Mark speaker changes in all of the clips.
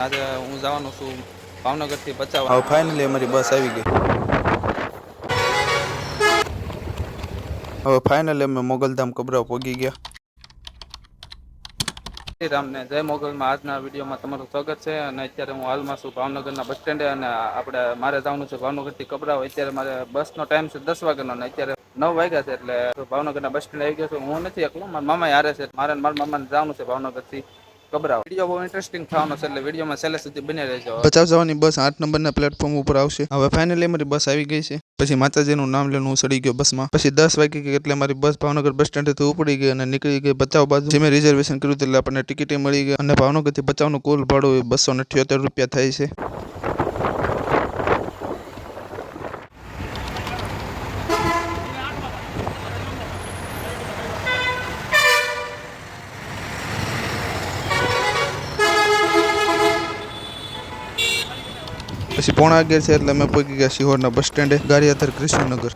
Speaker 1: આજે હું જવાનો છું ભાવનગરથી બચાવ
Speaker 2: હવે ફાઇનલી અમારી બસ આવી ગઈ. હવે ફાઇનલી અમે મોગલધામ કબરાવ પહોંચી ગયા.
Speaker 1: રામને જય મોગલમાં આજના વિડીયોમાં તમારું સ્વાગત છે અને અત્યારે હું હાલમાં છું ભાવનગરના બસ સ્ટેન્ડે અને આપણે મારે જવાનું છે ભાવનગરથી કબરાવ અત્યારે મારે બસનો ટાઈમ છે દસ વાગ્યાનો અને અત્યારે નવ વાગ્યા છે એટલે ભાવનગરના બસ સ્ટેન્ડ આવી ગયો છું. હું નથી એકલો મારા મામા હારે છે. મારે મારા મામાને જવાનું છે ભાવનગરથી. કબરાવ વીડિયો બહુ ઇન્ટરેસ્ટિંગ થવાનો છે એટલે વિડીયોમાં છેલ્લે સુધી બની રહેજો.
Speaker 2: બચાવ જવાની બસ આઠ નંબરના પ્લેટફોર્મ ઉપર આવશે. હવે ફાઇનલી અમારી બસ આવી ગઈ છે. પછી માતાજીનું નામ લઈને હું ચડી ગયો બસમાં. પછી દસ વાગી ગઈ એટલે મારી બસ ભાવનગર બસ સ્ટેન્ડથી ઉપડી ગઈ અને નીકળી ગઈ બચાવ બાજુ. જે મેં રિઝર્વેશન કર્યું એટલે આપણને ટિકિટ મળી ગઈ. અને ભાવનગરથી બચાવનું કુલ ભાડું બસો ને રૂપિયા થાય છે. પછી પોણા અગિયાર છે એટલે અમે પહોંચી ગયા સિહોરના બસ સ્ટેન્ડે. ગારિયાધર કૃષ્ણનગર.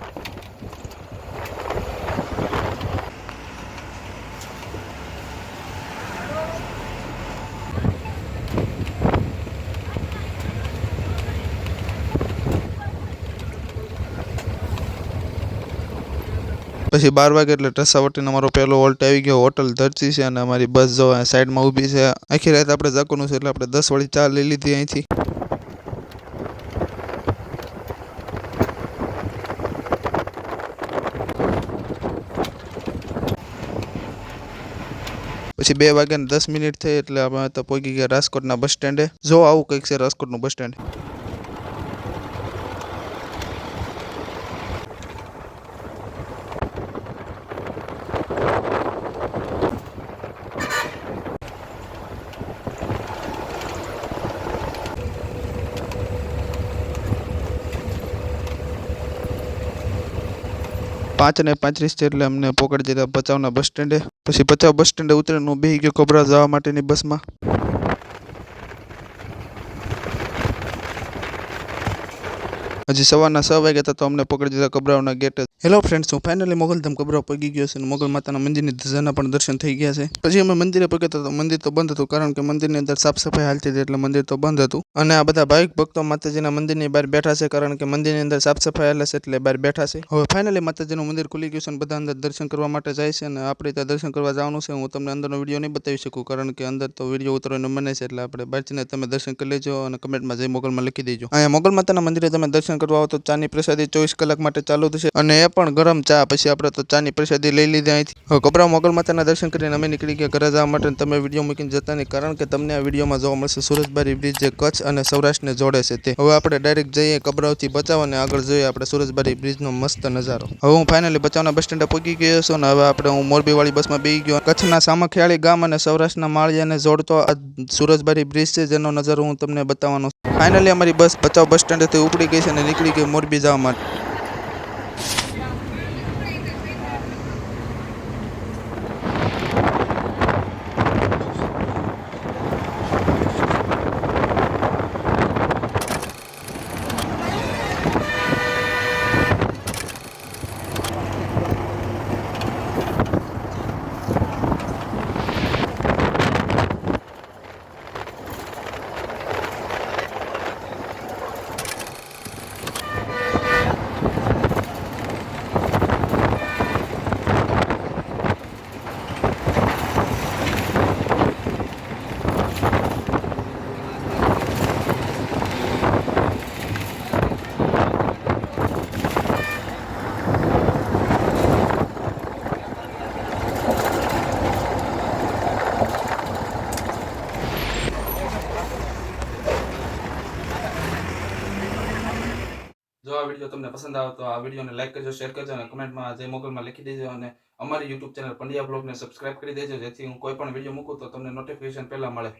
Speaker 2: પછી બાર વાગે એટલે ટસાવટીનો અમારો પહેલો હોલ્ટ આવી ગયો. હોટલ ધરતી છે અને અમારી બસ જો સાઈડમાં ઊભી છે. આખી રાત આપણે જકોનું છે એટલે આપણે દસ વાળી ચા લઈ લીધી અહીંથી. પછી બે વાગ્યાને દસ મિનિટ થઈ એટલે અમે તો પહોંચી ગયા રાજકોટના બસ સ્ટેન્ડે. જો આવું કંઈક છે રાજકોટનું બસ સ્ટેન્ડ. પાંચ અને પાંત્રીસ છે એટલે અમને પકડી દીધા ભચાઉના બસ સ્ટેન્ડે પછી ભચાઉ બસ સ્ટેન્ડે ઉતરીને હું બેસી ગયો કબરા જવા માટેની બસમાં હજી સવારના છ વાગ્યા હતા તો અમને પકડી દીધા કબરાઓના ગેટ હેલો ફ્રેન્ડ્સ હું ફાઇનલી મોગલધામ કબરાઓ પગી ગયો છે. મોગલ માતાના મંદિરની ધજાના પણ દર્શન થઈ ગયા છે. પછી અમે મંદિરે પગ્યા તો મંદિર તો બંધ હતું કારણ કે મંદિરની અંદર સાફ સફાઈ હાલતી હતી એટલે મંદિર તો બંધ હતું. અને આ બધા ભાવિક ભક્તો માતાજીના મંદિરની બહાર બેઠા છે કારણ કે મંદિરની અંદર સાફ સફાઈ હાલે છે એટલે બહાર બેઠા છે. હવે ફાઇનલી માતાજીનું મંદિર ખુલી ગયું છે અને બધા અંદર દર્શન કરવા માટે જાય છે અને આપણે ત્યાં દર્શન કરવા જવાનું છે. હું તમને અંદરનો વીડિયો નહીં બતાવી શકું કારણ કે અંદર તો વીડિયો ઉતરવાનો મને છે એટલે આપણે બહારથી તમે દર્શન કરી લેજો અને કમેન્ટમાં જય મોગલમાં લખી દેજો. અહીંયા મોગલ માતાના મંદિરે તમે દર્શન કરવા આવો તો ચાની પ્રસાદી ચોવીસ કલાક માટે ચાલુ થશે અને એ પણ ગરમ ચા. પછી આપણે તો ચાની પ્રસાદી લઈ લીધી અહીંથી. કબરા મોગલ માતાના દર્શન કરીને અમે નીકળી ગયા ઘરે જવા માટે તમે વીડિયો મૂકીને જતા નહીં કારણ કે તમને આ વિડીયોમાં જોવા મળશે. સુરજબારી બ્રિજ જે કચ્છ અને સૌરાષ્ટ્રને જોડે છે તે. હવે આપણે ડાયરેક્ટ જઈએ કબરાવથી બચાવ અને આગળ જોઈએ આપણે સુરજબારી બ્રિજનો મસ્ત નજારો. હવે હું ફાઇનલી બચાવના બસ સ્ટેન્ડ પહોંચી ગયો છું અને હવે આપણે હું મોરબીવાળી બસમાં બેસી ગયો. કચ્છના સામખિયાળી ગામ અને સૌરાષ્ટ્રના માળિયાને જોડતો આ સુરજબારી બ્રિજ છે જેનો નજારો હું તમને બતાવવાનો ફાઇનલી અમારી બસ બચાવ બસ સ્ટેન્ડથી ઉપડી ગઈ છે અને નીકળી ગઈ મોરબી જવા માટે.
Speaker 1: વીડિયો તમને પસંદ આવે તો આ વિડીયોને લાઈક કરજો શેર કરજો અને કમેન્ટમાં જય મોગલમાં લખી દેજો અને અમારી યુટ્યુબ ચેનલ પંડ્યા બ્લોગને સબસ્ક્રાઇબ કરી દેજો, જેથી હું કોઈ પણ વીડિયો મૂકું તો તમને નોટિફિકેશન પહેલાં મળે.